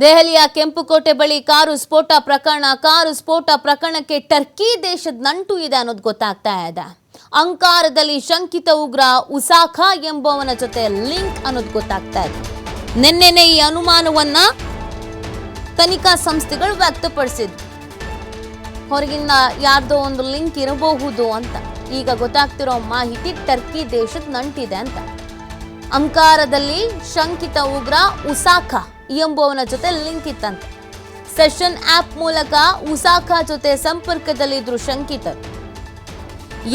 ದೆಹಲಿಯ ಕೆಂಪುಕೋಟೆ ಬಳಿ ಕಾರು ಸ್ಫೋಟ ಪ್ರಕರಣ, ಕಾರು ಸ್ಫೋಟ ಪ್ರಕರಣಕ್ಕೆ ಟರ್ಕಿ ದೇಶದ ನಂಟು ಇದೆ ಅನ್ನೋದು ಗೊತ್ತಾಗ್ತಾ ಇದೆ. ಅಂಕಾರದಲ್ಲಿ ಶಂಕಿತ ಉಗ್ರ ಉಸಾಖ ಎಂಬವನ ಜೊತೆ ಲಿಂಕ್ ಅನ್ನೋದು ಗೊತ್ತಾಗ್ತಾ ಇದೆ. ನಿನ್ನೆನೆ ಈ ಅನುಮಾನವನ್ನ ತನಿಖಾ ಸಂಸ್ಥೆಗಳು ವ್ಯಕ್ತಪಡಿಸಿದ್ರು ಹೊರಗಿಂದ ಯಾರ್ದೋ ಒಂದು ಲಿಂಕ್ ಇರಬಹುದು ಅಂತ. ಈಗ ಗೊತ್ತಾಗ್ತಿರೋ ಮಾಹಿತಿ ಟರ್ಕಿ ದೇಶದ ನಂಟಿದೆ ಅಂತ. ಅಂಕಾರದಲ್ಲಿ ಶಂಕಿತ ಉಗ್ರ ಉಸಾಖಾ ಎಂಬುವವನ ಜೊತೆ ಲಿಂಕ್ ಇತ್ತಂತೆ. ಸೆಷನ್ ಆಪ್ ಮೂಲಕ ಉಸಾಖಾ ಜೊತೆ ಸಂಪರ್ಕದಲ್ಲಿದ್ದರು ಶಂಕಿತರು.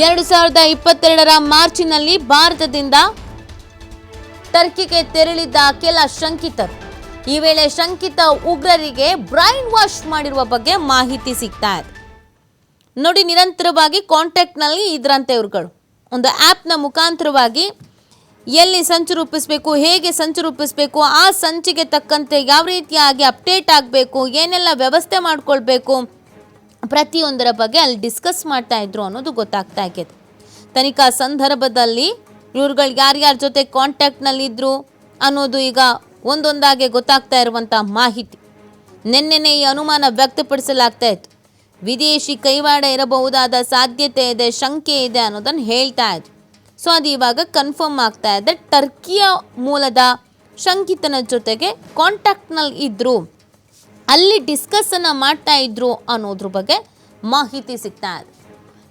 ಎರಡು ಸಾವಿರದ ಇಪ್ಪತ್ತೆರಡರ ಮಾರ್ಚಿನಲ್ಲಿ ಭಾರತದಿಂದ ಟರ್ಕಿಗೆ ತೆರಳಿದ್ದ ಕೆಲ ಶಂಕಿತರು. ಈ ವೇಳೆ ಶಂಕಿತ ಉಗ್ರರಿಗೆ ಬ್ರೈನ್ ವಾಶ್ ಮಾಡಿರುವ ಬಗ್ಗೆ ಮಾಹಿತಿ ಸಿಗ್ತಾ ಇದೆ. ನೋಡಿ ನಿರಂತರವಾಗಿ ಕಾಂಟ್ಯಾಕ್ಟ್ನಲ್ಲಿ ಇದ್ರಂತೆ ಇವ್ರುಗಳು. ಒಂದು ಆ್ಯಪ್ನ ಮುಖಾಂತರವಾಗಿ ಎಲ್ಲಿ ಸಂಚು ರೂಪಿಸಬೇಕು, ಹೇಗೆ ಸಂಚು ರೂಪಿಸಬೇಕು, ಆ ಸಂಚಿಗೆ ತಕ್ಕಂತೆ ಯಾವ ರೀತಿಯಾಗಿ ಅಪ್ಡೇಟ್ ಆಗಬೇಕು, ಏನೆಲ್ಲ ವ್ಯವಸ್ಥೆ ಮಾಡಿಕೊಳ್ಬೇಕು ಪ್ರತಿಯೊಂದರ ಬಗ್ಗೆ ಅಲ್ಲಿ ಡಿಸ್ಕಸ್ ಮಾಡ್ತಾ ಇದ್ರು ಅನ್ನೋದು ಗೊತ್ತಾಗ್ತಾ ಇದೆ ತನಿಖಾ ಸಂದರ್ಭದಲ್ಲಿ ಇವ್ರುಗಳು ಯಾರ್ಯಾರ ಜೊತೆ ಕಾಂಟ್ಯಾಕ್ಟ್ನಲ್ಲಿದ್ದರು ಅನ್ನೋದು ಈಗ ಒಂದೊಂದಾಗೆ ಗೊತ್ತಾಗ್ತಾ ಇರುವಂಥ ಮಾಹಿತಿ. ನಿನ್ನೆನೆ ಈ ಅನುಮಾನ ವ್ಯಕ್ತಪಡಿಸಲಾಗ್ತಾ ಇತ್ತು. ವಿದೇಶಿ ಕೈವಾಡ ಇರಬಹುದಾದ ಸಾಧ್ಯತೆ ಇದೆ, ಶಂಕೆ ಇದೆ ಅನ್ನೋದನ್ನು ಹೇಳ್ತಾ ಇದ್ರು. ಸೊ ಅದು ಇವಾಗ ಕನ್ಫರ್ಮ್ ಆಗ್ತಾ ಇದೆ. ಟರ್ಕಿಯ ಮೂಲದ ಶಂಕಿತನ ಜೊತೆಗೆ ಕಾಂಟ್ಯಾಕ್ಟ್ನಲ್ಲಿ ಇದ್ದರು ಅಲ್ಲಿ ಡಿಸ್ಕಸನ್ನು ಮಾಡ್ತಾ ಇದ್ರು ಅನ್ನೋದ್ರ ಬಗ್ಗೆ ಮಾಹಿತಿ ಸಿಗ್ತಾ ಇದೆ.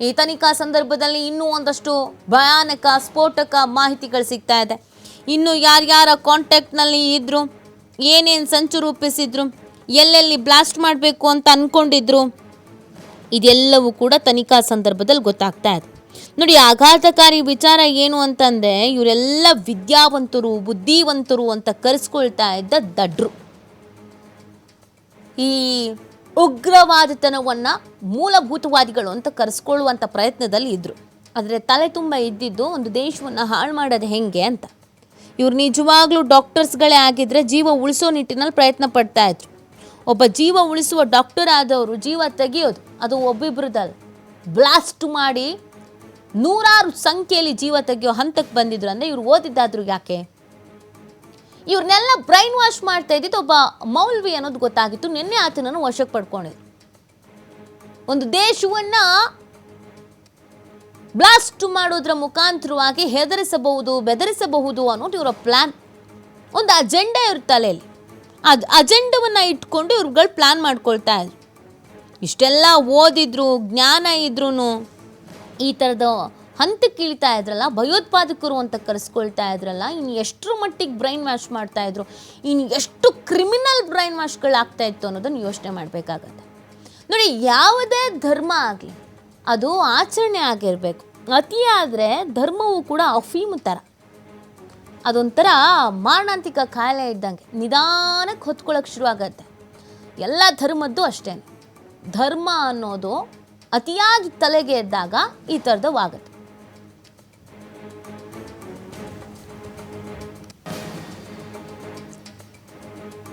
ಈ ತನಿಖಾ ಸಂದರ್ಭದಲ್ಲಿ ಇನ್ನೂ ಒಂದಷ್ಟು ಭಯಾನಕ, ಸ್ಫೋಟಕ ಮಾಹಿತಿಗಳು ಸಿಗ್ತಾ ಇದೆ. ಇನ್ನು ಯಾರ್ಯಾರ ಕಾಂಟ್ಯಾಕ್ಟ್ನಲ್ಲಿ ಇದ್ದರು ಏನೇನು ಸಂಚು ರೂಪಿಸಿದ್ರು, ಎಲ್ಲೆಲ್ಲಿ ಬ್ಲಾಸ್ಟ್ ಮಾಡಬೇಕು ಅಂತ ಅಂದ್ಕೊಂಡಿದ್ರು ಇದೆಲ್ಲವೂ ಕೂಡ ತನಿಖಾ ಸಂದರ್ಭದಲ್ಲಿ ಗೊತ್ತಾಗ್ತಾ ಇದೆ. ನೋಡಿ, ಆಘಾತಕಾರಿ ವಿಚಾರ ಏನು ಅಂತಂದರೆ, ಇವರೆಲ್ಲ ವಿದ್ಯಾವಂತರು, ಬುದ್ಧಿವಂತರು ಅಂತ ಕರೆಸ್ಕೊಳ್ತಾ ಇದ್ದ ದಡ್ರು. ಈ ಉಗ್ರವಾದತನವನ್ನ ಮೂಲಭೂತವಾದಿಗಳು ಅಂತ ಕರೆಸ್ಕೊಳ್ಳುವಂಥ ಪ್ರಯತ್ನದಲ್ಲಿ ಇದ್ದರು ಆದರೆ ತಲೆ ತುಂಬ ಇದ್ದಿದ್ದು ಒಂದು ದೇಶವನ್ನು ಹಾಳು ಮಾಡೋದು ಹೆಂಗೆ ಅಂತ. ಇವ್ರು ನಿಜವಾಗ್ಲೂ ಡಾಕ್ಟರ್ಸ್ಗಳೇ ಆಗಿದ್ರೆ ಜೀವ ಉಳಿಸೋ ನಿಟ್ಟಿನಲ್ಲಿ ಪ್ರಯತ್ನ ಪಡ್ತಾ ಇದ್ರು. ಒಬ್ಬ ಜೀವ ಉಳಿಸುವ ಡಾಕ್ಟರ್ ಆದವರು ಜೀವ ತೆಗೆಯೋದು, ಅದು ಒಬ್ಬಿಬ್ರದಲ್ಲ. ಬ್ಲಾಸ್ಟ್ ಮಾಡಿ ನೂರಾರು ಸಂಖ್ಯೆಯಲ್ಲಿ ಜೀವ ತೆಗೆಯೋ ಹಂತಕ್ಕೆ ಬಂದಿದ್ರು ಅಂದರೆ ಇವ್ರು ಓದಿದ್ದಾದ್ರು ಯಾಕೆ? ಇವ್ರನ್ನೆಲ್ಲ ಬ್ರೈನ್ ವಾಶ್ ಮಾಡ್ತಾ ಇದ್ದಿದ್ದು ಒಬ್ಬ ಮೌಲ್ವಿ ಅನ್ನೋದು ಗೊತ್ತಾಗಿತ್ತು. ನಿನ್ನೆ ಆತನನ್ನು ವಶಕ್ಕೆ ಪಡ್ಕೊಂಡಿದ್ರು ಒಂದು ದೇಶವನ್ನ ಬ್ಲಾಸ್ಟ್ ಮಾಡೋದ್ರ ಮುಖಾಂತರವಾಗಿ ಹೆದರಿಸಬಹುದು, ಬೆದರಿಸಬಹುದು ಅನ್ನೋದು ಇವರ ಪ್ಲಾನ್ ಒಂದು ಅಜೆಂಡಾ ಇವ್ರ ತಲೆಯಲ್ಲಿ. ಅದು ಅಜೆಂಡವನ್ನು ಇಟ್ಕೊಂಡು ಇವ್ರುಗಳು ಪ್ಲಾನ್ ಮಾಡ್ಕೊಳ್ತಾ ಇದ್ರು. ಇಷ್ಟೆಲ್ಲ ಓದಿದ್ರು, ಜ್ಞಾನ ಇದ್ರೂ ಈ ಥರದ ಹಂತಕ್ಕೆ ಇಳಿತಾ ಇದ್ರಲ್ಲ ಭಯೋತ್ಪಾದಕರು ಅಂತ ಕರೆಸ್ಕೊಳ್ತಾ ಇದ್ರಲ್ಲ, ಇನ್ನು ಎಷ್ಟರ ಮಟ್ಟಿಗೆ ಬ್ರೈನ್ ವಾಶ್ ಮಾಡ್ತಾ ಇದ್ರು, ಇನ್ನು ಎಷ್ಟು ಕ್ರಿಮಿನಲ್ ಬ್ರೈನ್ ವಾಶ್ಗಳಾಗ್ತಾ ಇತ್ತು ಅನ್ನೋದನ್ನು ಯೋಚನೆ ಮಾಡಬೇಕಾಗತ್ತೆ. ನೋಡಿ, ಯಾವುದೇ ಧರ್ಮ ಆಗಲಿ, ಅದು ಆಚರಣೆ ಆಗಿರಬೇಕು. ಅತಿಯಾದರೆ ಧರ್ಮವು ಕೂಡ ಅಫೀಮು ಥರ ಅದೊಂಥರ ಮಾರಣಾಂತಿಕ ಕಾಯಿಲೆ ಇದ್ದಂಗೆ ನಿಧಾನಕ್ಕೆ ಹೊತ್ಕೊಳ್ಳೋಕೆ ಶುರುವಾಗತ್ತೆ. ಎಲ್ಲ ಧರ್ಮದ್ದು ಅಷ್ಟೇ ಧರ್ಮ ಅನ್ನೋದು ಅತಿಯಾಗಿ ತಲೆಗೆ ಎದ್ದಾಗ ಈ ಥರದವು ಆಗುತ್ತೆ